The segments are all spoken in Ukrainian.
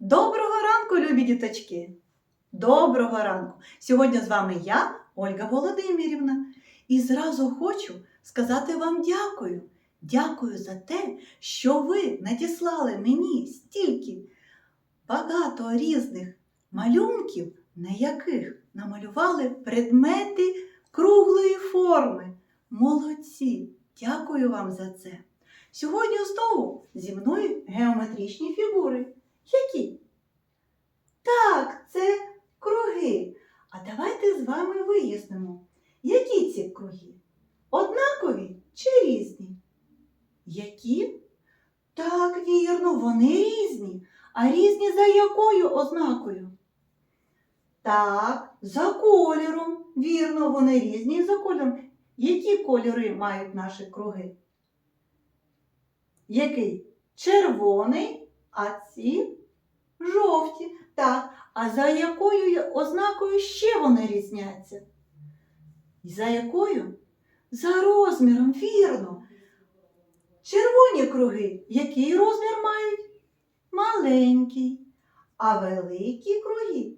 Доброго ранку, любі діточки! Доброго ранку! Сьогодні з вами я, Ольга Володимирівна, і зразу хочу сказати вам дякую. Дякую за те, що ви надіслали мені стільки багато різних малюнків, на яких намалювали предмети круглої форми. Молодці! Дякую вам за це! Сьогодні знову зі мною геометричні фігури. Які? Так, це круги. А давайте з вами вияснимо, які ці круги? Однакові чи різні? Які? Так, вірно, вони різні. А різні за якою ознакою? Так, за кольором. Вірно, вони різні за кольором. Які кольори мають наші круги? Який? Червоний, а ці жовті. Так, а за якою ознакою ще вони різняться? І За якою? За розміром, вірно. Червоні круги, який розмір мають? Маленький. А великі круги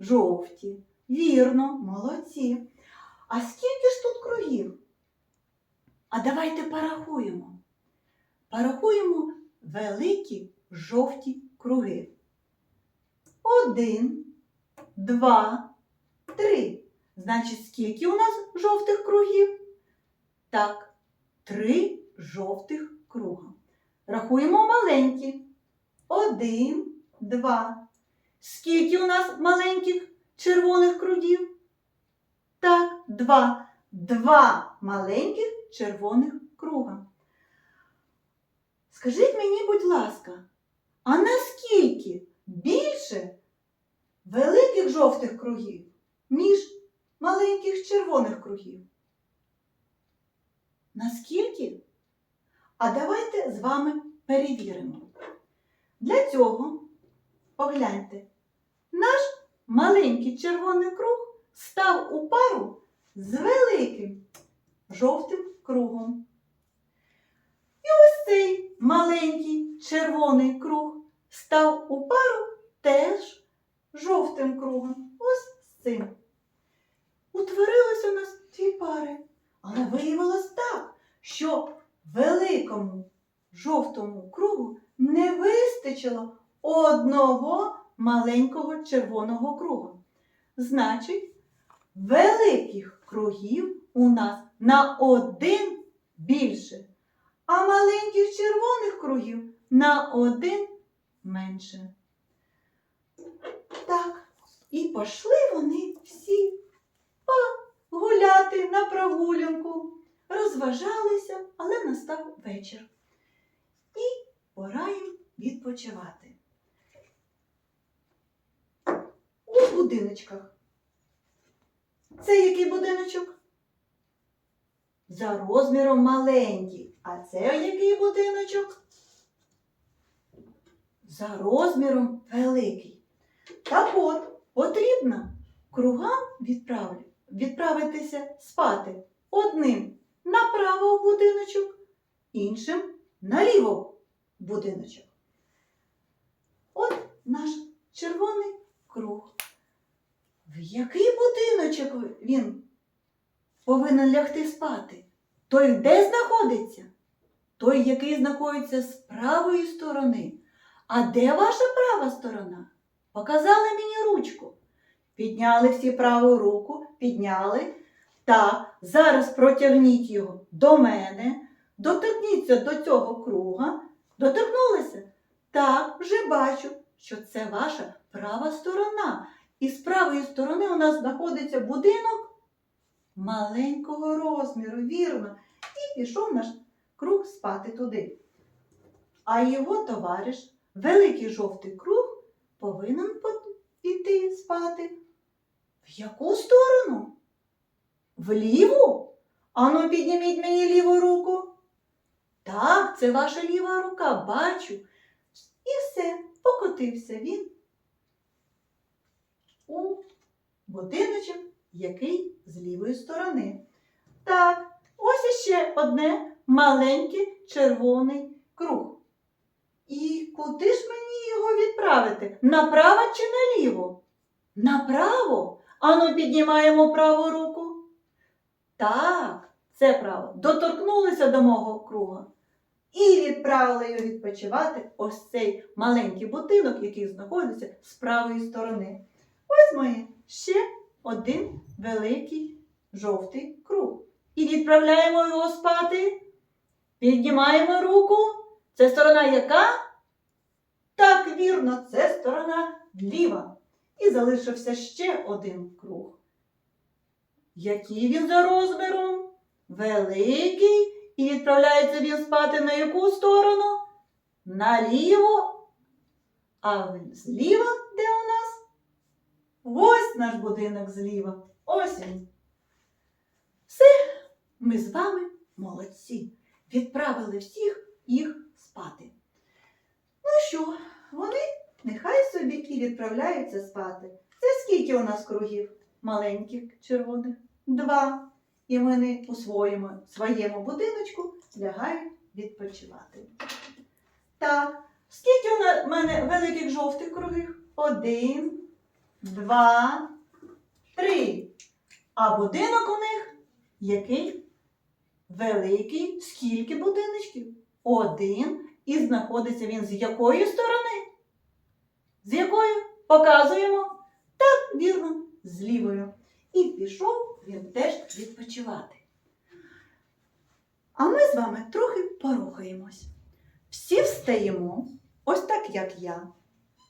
жовті. Вірно, молодці. А скільки ж тут кругів? А давайте порахуємо. Порахуємо великі жовті круги. Один, два, три. Значить, скільки у нас жовтих кругів? Так, три жовтих круга. Рахуємо маленькі. Один, два. Скільки у нас маленьких червоних кругів? Так, два. Два маленьких червоних круга. Скажіть мені, будь ласка, а наскільки більше великих жовтих кругів, ніж маленьких червоних кругів? Наскільки? А давайте з вами перевіримо. Для цього погляньте, наш маленький червоний круг став у пару з великим жовтим кругом. І ось цей маленький червоний круг став у пару теж жовтим кругом. Ось з цим. Утворилося у нас дві пари. Але виявилось так, що великому жовтому кругу не вистачило одного маленького червоного круга. Значить, великих кругів у нас на один більше, а маленьких червоних кругів на один менше. Так, і пішли вони всі гуляти на прогулянку, розважалися, але настав вечір. І пора їм відпочивати. У будиночках. Це який будиночок? За розміром маленький. А це який будиночок? За розміром великий. Так от, потрібно кругам відправитися спати одним направо в будиночок, іншим наліво в будиночок. От наш червоний круг. В який будиночок він повинен лягти спати? Той де знаходиться? Той, який знаходиться з правої сторони. А де ваша права сторона? Показали мені ручку. Підняли всі праву руку, підняли. Так, зараз протягніть його до мене, доторкніться до цього круга, доторкнулися. Так, вже бачу, що це ваша права сторона. І з правої сторони у нас знаходиться будинок маленького розміру, вірно. І пішов наш круг спати туди. А його товариш, великий жовтий круг, повинен піти спати. В яку сторону? В ліву? Ану, підніміть мені ліву руку. Так, це ваша ліва рука, бачу. І все, покотився він у будиночок, який з лівої сторони. Так, ось іще одне маленький червоний круг. І куди ж мені його відправити? Направо чи наліво? Направо. Ану, піднімаємо праву руку. Так, це право. Доторкнулися до мого круга. І відправили його відпочивати ось цей маленький будинок, який знаходиться з правої сторони. Ось моє ще один великий жовтий круг. І відправляємо його спати. Піднімаємо руку. Це сторона яка? Так, вірно, це сторона ліва. І залишився ще один круг. Який він за розміром? Великий. І відправляється він спати на яку сторону? Наліво. А зліва де у нас? Ось наш будинок зліва. Ось він. Все, ми з вами молодці. Відправили всіх їх спати. Ну що, вони нехай собі і відправляються спати. Це скільки у нас кругів маленьких червоних? Два. І вони у своєму, своєму будиночку лягають відпочивати. Так, скільки у мене великих жовтих кругів? Один, два, три. А будинок у них який? Великий. Скільки будиночків? Один. І знаходиться він з якої сторони? З якої? Показуємо. Так, вірно, з лівою. І пішов він теж відпочивати. А ми з вами трохи порухаємось. Всі встаємо, ось так, як я.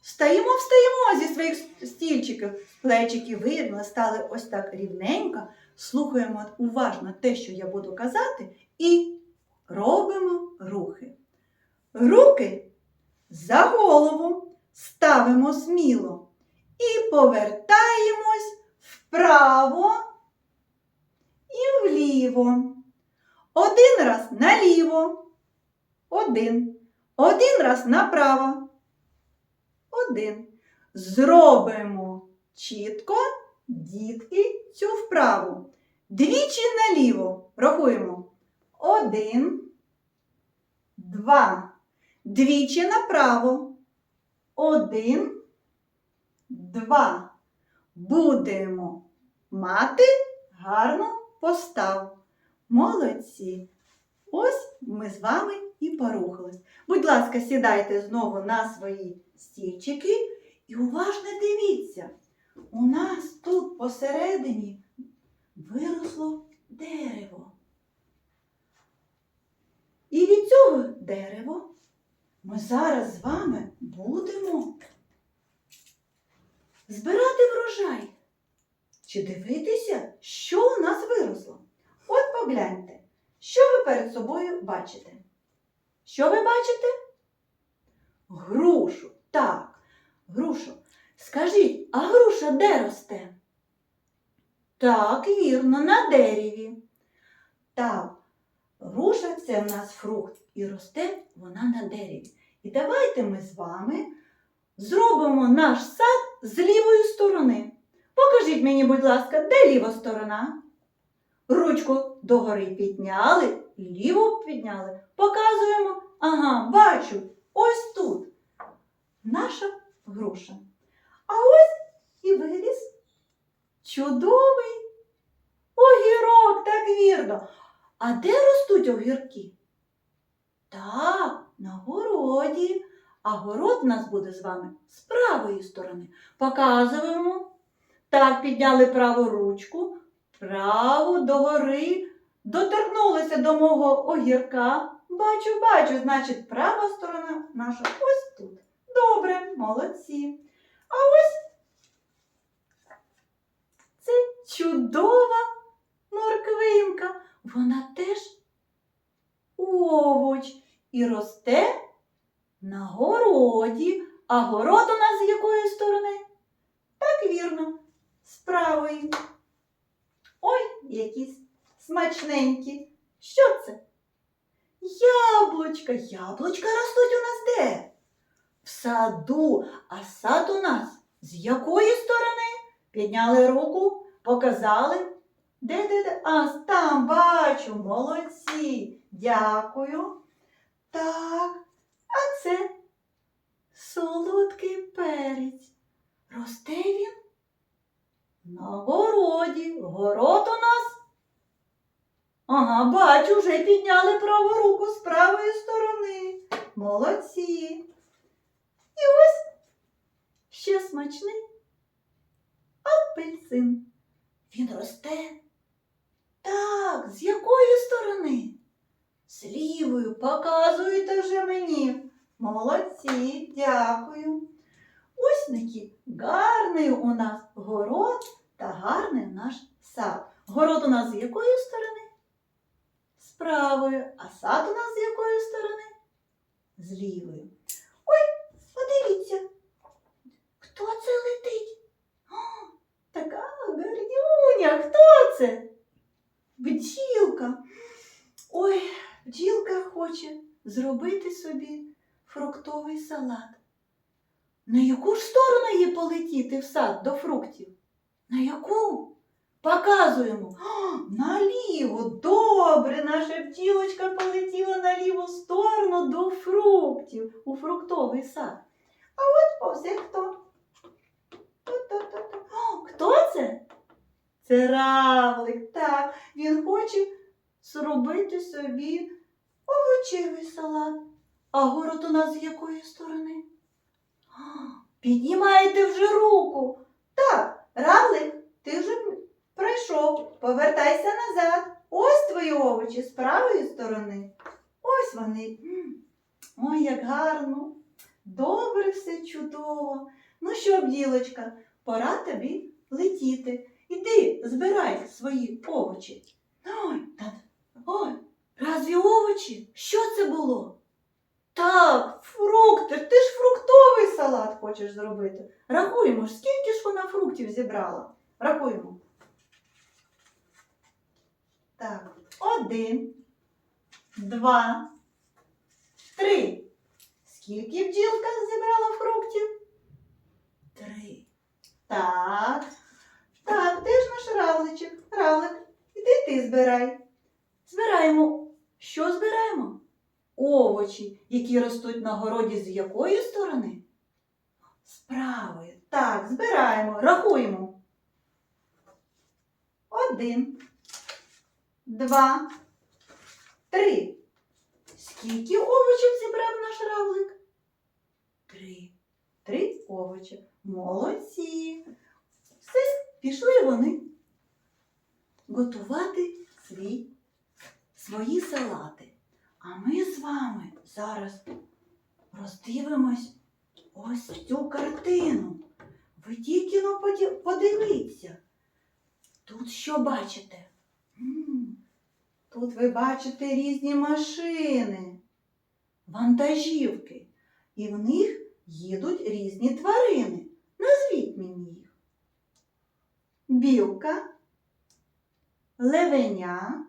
Встаємо, встаємо зі своїх стільчиків, плечики видно, стали ось так рівненько, слухаємо уважно те, що я буду казати, і робимо рухи. Руки за голову ставимо сміло і повертаємось вправо і вліво. Один раз наліво. Один. Один раз направо. Один. Зробимо чітко, дітки, цю вправу. Двічі наліво. Рахуємо. Один. Два. Двічі направо. Один. Два. Будемо мати гарну поставу. Молодці! Ось ми з вами і порухались. Будь ласка, сідайте знову на свої стільчики і уважно дивіться. У нас тут посередині виросло дерево. І від дерева ми зараз з вами будемо збирати врожай. Чи дивитися, що у нас виросло? От погляньте, що ви перед собою бачите? Що ви бачите? Грушу. Так, грушу. Скажіть, а груша де росте? Так, вірно, на дереві. Так, груша це в нас фрукт і росте вона на дереві. І давайте ми з вами зробимо наш сад з лівої сторони. Покажіть мені, будь ласка, де ліва сторона? Ручку догори підняли, ліву підняли. Показуємо. Ага, бачу, ось тут. Наша груша. А ось і виріс чудовий огірок, так вірно. А де ростуть огірки? Так, на городі. А город у нас буде з вами з правої сторони. Показуємо. Так, підняли праву ручку, праву догори, доторкнулися до мого огірка. Бачу, бачу, значить, права сторона наша ось тут. Добре, молодці. А ось це чудова морквинка. Вона теж овоч і росте на городі. А город у нас з якої сторони? Так вірно, з правої. Ой, якісь смачненькі. Що це? Яблучка. Яблучка ростуть у нас де? В саду. А сад у нас з якої сторони? Підняли руку, показали. Де, де, де? А, там бачу, молодці. Дякую. Так, а це солодкий перець. Росте він на городі. Город у нас. Ага, бачу, вже підняли праву руку з правої сторони. Молодці. І ось ще смачний апельсин. Він росте. Так, з якої сторони? З лівою показуєте вже мені. Молодці, дякую. Ось такий гарний у нас город та гарний наш сад. Город у нас з якої сторони? З правої, а сад у нас з якої сторони? З лівої. Ой, подивіться, хто це летить? О, така гарнюня, хто це? Бджілка. Ой, бджілка хоче зробити собі фруктовий салат. На яку ж сторону їй полетіти в сад до фруктів? На яку? Показуємо. О, наліво. Добре, наша бджілочка полетіла на ліву сторону до фруктів у фруктовий сад. А от повзе хто? Ту-ту-ту-ту. О, хто це? Це равлик. Так, він хоче зробити собі овочевий салат. А город у нас з якої сторони? Піднімаєте вже руку. Так, равлик, ти вже пройшов. Повертайся назад. Ось твої овочі з правої сторони. Ось вони. Ой, як гарно. Добре, все чудово. Ну що, бділочка, пора тобі летіти. Іди, збирай свої овочі. Ой, та, ой, разві овочі? Що це було? Так, фрукти. Ти ж фруктовий салат хочеш зробити. Рахуємо ж, скільки ж вона фруктів зібрала. Рахуємо. Так, один, два, три. Скільки бджілка зібрала фруктів? Три. Так. Так, де ж наш равличок? Равлик, іди ти збирай. Збираємо. Що збираємо? Овочі, які ростуть на городі з якої сторони? З правої. Так, збираємо, рахуємо. Один, два, три. Скільки овочів зібрав наш равлик? Три. Три овочі. Молодці. Все, пішли вони готувати свій, свої салати. А ми з вами зараз роздивимось ось цю картину. Ви тільки поді- подивіться. Тут що бачите? Тут ви бачите різні машини, вантажівки, і в них їдуть різні тварини. Назвіть мені. Білка, левеня,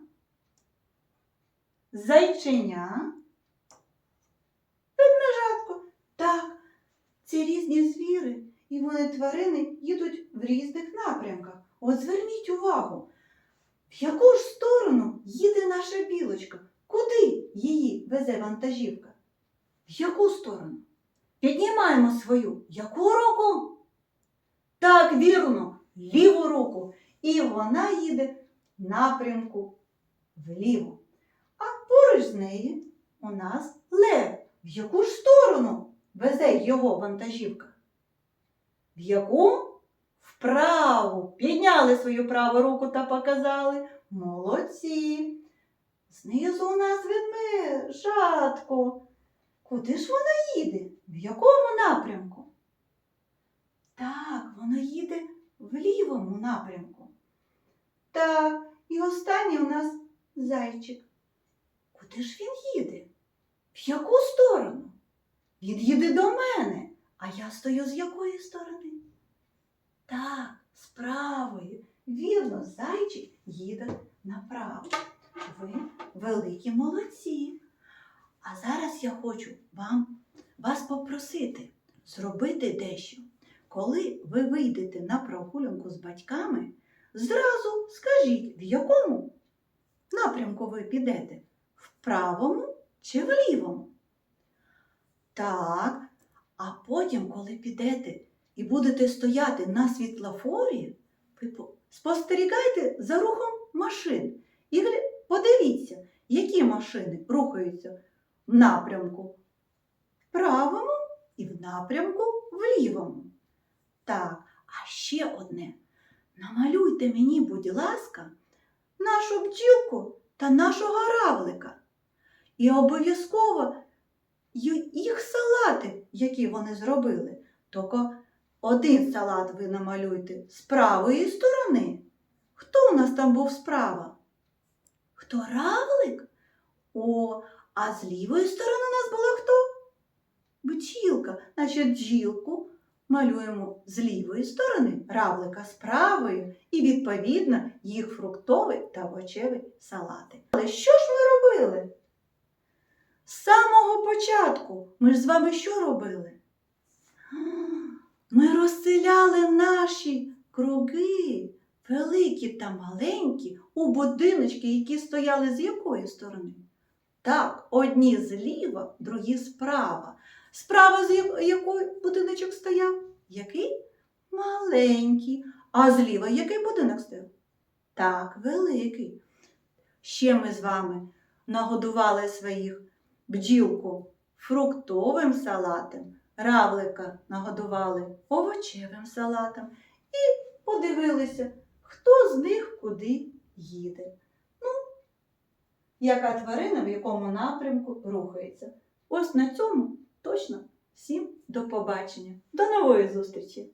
зайченя, ведмежатко. Так, це різні звіри, і вони тварини їдуть в різних напрямках. От зверніть увагу, в яку ж сторону їде наша білочка? Куди її везе вантажівка? В яку сторону? Піднімаємо свою. Яку руку? Так, вірно, ліву руку. І вона їде в напрямку вліво. А поруч з нею у нас лев. В яку ж сторону везе його вантажівка? В яку? Вправу. Підняли свою праву руку та показали. Молодці. Знизу у нас ведмежатко. Куди ж вона їде? В якому напрямку? Так, вона їде в лівому напрямку. Так, і останній у нас зайчик. Куди ж він їде? В яку сторону? Він їде до мене, а я стою з якої сторони? Так, з правої. Вірно, зайчик їде направо. Ви великі молодці. А зараз я хочу вам вас попросити зробити дещо. Коли ви вийдете на прогулянку з батьками, зразу скажіть, в якому напрямку ви підете? В правому чи в лівому? Так. А потім, коли підете і будете стояти на світлофорі, спостерігайте за рухом машин. І подивіться, які машини рухаються в напрямку в правому і в напрямку в лівому. Так, а ще одне. Намалюйте мені, будь ласка, нашу бджілку та нашого равлика. І обов'язково їх салати, які вони зробили. Тільки один салат ви намалюйте з правої сторони. Хто у нас там був справа? Хто равлик? О, а з лівої сторони у нас була хто? Бджілка. Значить, бджілку малюємо з лівої сторони, равлика з правої і, відповідно, їх фруктовий та овочевий салати. Але що ж ми робили? З самого початку ми ж з вами що робили? Ми розселяли наші круги, великі та маленькі, у будиночки, які стояли з якої сторони? Так, одні зліва, другі справа. Справа з я- якої будиночок стояв? Який? Маленький. А зліва який будинок стояв? Так, великий. Ще ми з вами нагодували своїх бджілку фруктовим салатом, равлика нагодували овочевим салатом і подивилися, хто з них куди їде. Ну, яка тварина в якому напрямку рухається. Ось на цьому точно всім до побачення. До нової зустрічі!